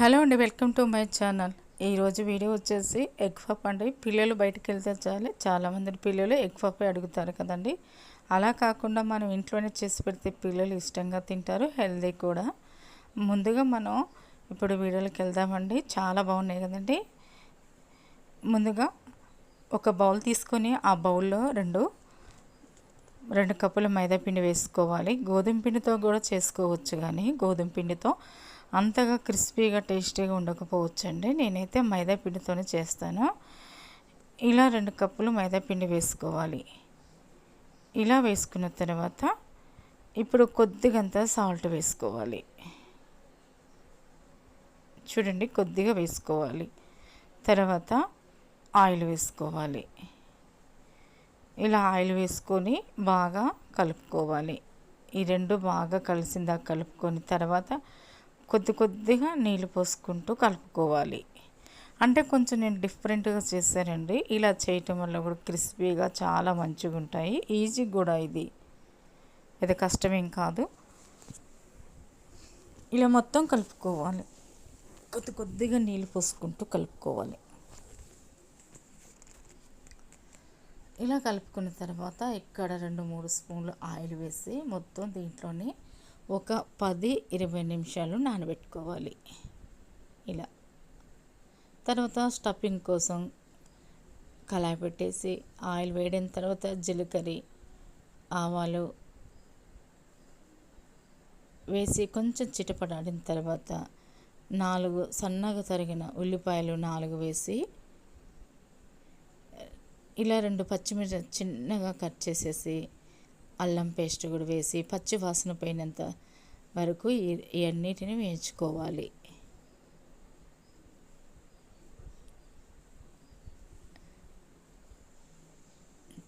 Hello అండి welcome to my channel. ఈరోజు video వచ్చేసి ఎగ్ పఫ్ అండి. పిల్లలు బయటకు వెళ్తే చాలా చాలామంది పిల్లలు ఎగ్ పఫ్ అడుగుతారు కదండి. అలా కాకుండా మనం ఇంట్లోనే చేసి పెడితే పిల్లలు ఇష్టంగా తింటారు హెల్దీ కూడా. ముందుగా మనం ఇప్పుడు వీడియోలోకి వెళ్దామండి. చాలా బాగున్నాయి కదండి. ముందుగా ఒక బౌల్ తీసుకొని ఆ బౌల్లో రెండు రెండు కప్పుల మైదా పిండి వేసుకోవాలి. గోధుమ పిండితో కూడా చేసుకోవచ్చు కానీ గోధుమ పిండితో అంతగా క్రిస్పీగా టేస్టీగా ఉండకపోవచ్చండి. నేనైతే మైదా పిండితోనే చేస్తాను. ఇలా రెండు కప్పులు మైదా పిండి వేసుకోవాలి. ఇలా వేసుకున్న తర్వాత ఇప్పుడు కొద్దిగంత సాల్ట్ వేసుకోవాలి. చూడండి కొద్దిగా వేసుకోవాలి. తర్వాత ఆయిల్ వేసుకోవాలి. ఇలా ఆయిల్ వేసుకొని బాగా కలుపుకోవాలి. ఈ రెండు బాగా కలిసిందా కలుపుకొని తర్వాత కొద్ది కొద్దిగా నీళ్ళు పోసుకుంటూ కలుపుకోవాలి. అంటే కొంచెం నేను డిఫరెంట్గా చేశానండి. ఇలా చేయటం వల్ల కూడా క్రిస్పీగా చాలా మంచిగా ఉంటాయి ఈజీ కూడా ఇది. ఇది కష్టమేం కాదు. ఇలా మొత్తం కలుపుకోవాలి. కొద్ది కొద్దిగా నీళ్ళు పోసుకుంటూ కలుపుకోవాలి. ఇలా కలుపుకున్న తర్వాత ఇక్కడ రెండు మూడు స్పూన్లు ఆయిల్ వేసి మొత్తం దీంట్లోనే ఒక పది ఇరవై నిమిషాలు నానబెట్టుకోవాలి. ఇలా. తర్వాత స్టఫింగ్ కోసం కళాయి పెట్టేసి ఆయిల్ వేడిన తర్వాత జీలకర్ర ఆవాలు వేసి కొంచెం చిటపడాడిన తర్వాత నాలుగు సన్నగా తరిగిన ఉల్లిపాయలు నాలుగు వేసి ఇలా రెండు పచ్చిమిర్చి చిన్నగా కట్ చేసేసి అల్లం పేస్ట్ కూడా వేసి పచ్చి వాసన పోయినంత వరకు ఇవన్నిటిని వేయించుకోవాలి.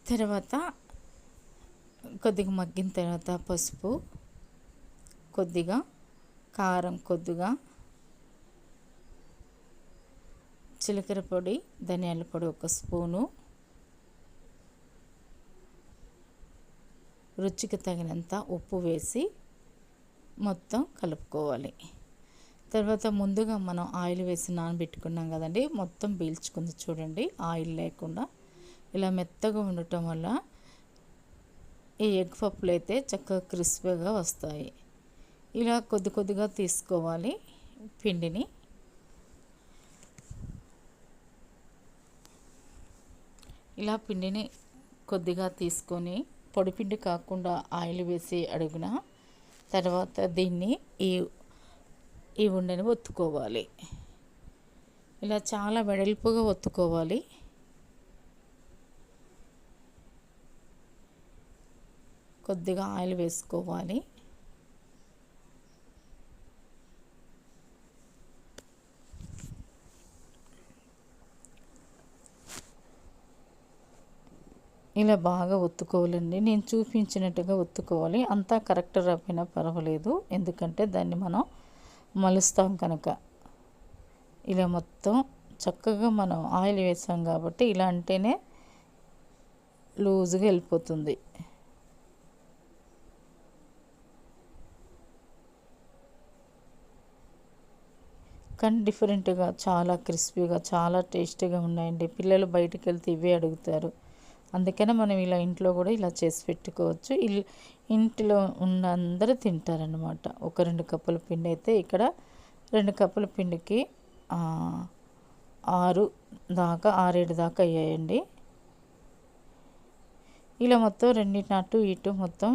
తర్వాత కొద్దిగా మగ్గిన తర్వాత పసుపు కొద్దిగా కారం కొద్దిగా జీలకర్ర పొడి ధనియాల పొడి ఒక స్పూను రుచికి తగినంత ఉప్పు వేసి మొత్తం కలుపుకోవాలి. తర్వాత ముందుగా మనం ఆయిల్ వేసి నానబెట్టుకున్నాం కదండి మొత్తం పీల్చుకుంది చూడండి ఆయిల్ లేకుండా. ఇలా మెత్తగా ఉండటం వల్ల ఈ ఎగ్ పప్పులు అయితే చక్కగా క్రిస్పీగా వస్తాయి. ఇలా కొద్ది కొద్దిగా తీసుకోవాలి పిండిని. ఇలా పిండిని కొద్దిగా తీసుకొని పొడిపిండి కాకుండా ఆయిల్ వేసి అడుగున తర్వాత దీన్ని ఈ ఈ ఉండని ఒత్తుకోవాలి. ఇలా చాలా వెడల్పుగా ఒత్తుకోవాలి. కొద్దిగా ఆయిల్ వేసుకోవాలి. ఇలా బాగా ఒత్తుకోవాలండి. నేను చూపించినట్టుగా ఒత్తుకోవాలి. అంతా కరెక్ట్ రప్పినా పర్వాలేదు. ఎందుకంటే దాన్ని మనం మలుస్తాం కనుక. ఇలా మొత్తం చక్కగా మనం ఆయిల్ వేసాం కాబట్టి ఇలా అంటేనే లూజ్గా వెళ్ళిపోతుంది. కానీ డిఫరెంట్గా చాలా క్రిస్పీగా చాలా టేస్టీగా ఉన్నాయండి. పిల్లలు బయటకు వెళ్తే ఇవే అడుగుతారు. అందుకనే మనం ఇలా ఇంట్లో కూడా ఇలా చేసి పెట్టుకోవచ్చు. ఇంటిలో ఉన్న అందరూ తింటారనమాట ఒక రెండు కప్పుల పిండి అయితే ఇక్కడ రెండు కప్పుల పిండికి ఆరు దాకా ఆరేడు దాకా అయ్యాయండి. ఇలా మొత్తం రెండింటిని అటు ఇటు మొత్తం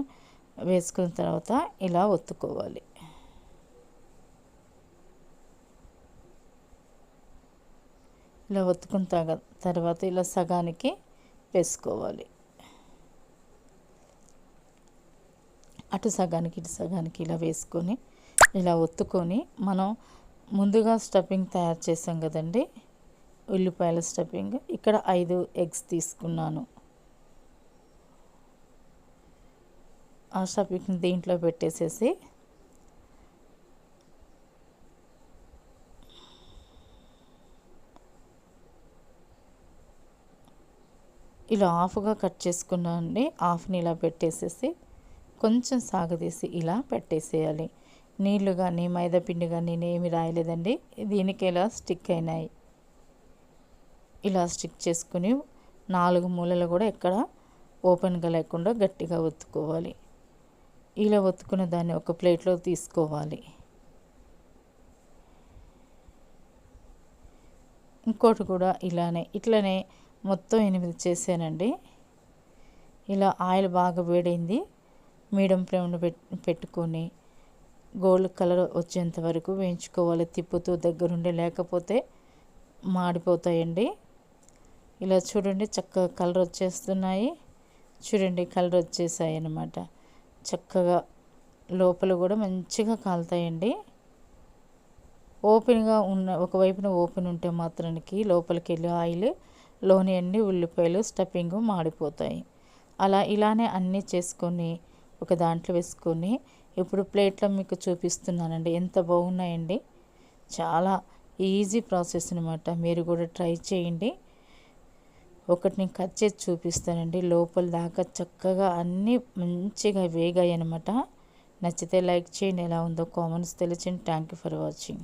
వేసుకున్న తర్వాత ఇలా ఒత్తుకోవాలి. ఇలా ఒత్తుకున్న తర్వాత ఇలా సగానికి వేసుకోవాలి. అటు సగానికి ఇటు సగానికి ఇలా వేసుకొని ఇలా ఒత్తుకొని మనం ముందుగా స్టఫింగ్ తయారు చేసాం కదండి. ఉల్లిపాయల స్టఫింగ్. ఇక్కడ ఐదు ఎగ్స్ తీసుకున్నాను. ఆ స్టఫింగ్ దీంట్లో పెట్టేసేసి ఇలా హాఫ్గా కట్ చేసుకున్నానండి. హాఫ్ని ఇలా పెట్టేసేసి కొంచెం సాగదీసి ఇలా పెట్టేసేయాలి. నీళ్ళు కానీ మైదా పిండి కానీ నేనేమి రాయలేదండి. దీనికి ఇలా స్టిక్ అయినాయి? ఇలా స్టిక్ చేసుకుని నాలుగు మూలలు కూడా ఎక్కడ ఓపెన్గా లేకుండా గట్టిగా ఒత్తుకోవాలి. ఇలా ఒత్తుకున్న దాన్ని ఒక ప్లేట్లో తీసుకోవాలి. ఇంకోటి కూడా ఇలానే ఇట్లనే మొత్తం ఎనిమిది చేశానండి. ఇలా ఆయిల్ బాగా వేడైంది. మీడియం ఫ్లేమ్లో పెట్టుకొని గోల్డ్ కలర్ వచ్చేంత వరకు వేయించుకోవాలి. తిప్పుతూ దగ్గరుండి లేకపోతే మాడిపోతాయండి. ఇలా చూడండి చక్కగా కలర్ వచ్చేస్తున్నాయి. చూడండి కలర్ వచ్చేసాయి అన్నమాట. చక్కగా లోపల కూడా మంచిగా కాలుతాయండి. ఓపెన్గా ఉన్న ఒకవైపున ఓపెన్ ఉంటే మాత్రానికి లోపలికి వెళ్ళి ఆయిల్ లోని అన్ని ఉల్లిపాయలు స్టఫింగ్ మాడిపోతాయి. అలా ఇలానే అన్నీ చేసుకొని ఒక దాంట్లో వేసుకొని ఇప్పుడు ప్లేట్లో మీకు చూపిస్తున్నానండి. ఎంత బాగున్నాయండి. చాలా ఈజీ ప్రాసెస్ అనమాట మీరు కూడా ట్రై చేయండి. ఒకటి నేను కట్ చేసి చూపిస్తానండి. లోపల దాకా చక్కగా అన్నీ మంచిగా వేగాయి అనమాట నచ్చితే లైక్ చేయండి. ఎలా ఉందో కామెంట్స్ తెలియచేయండి. Thank you for watching.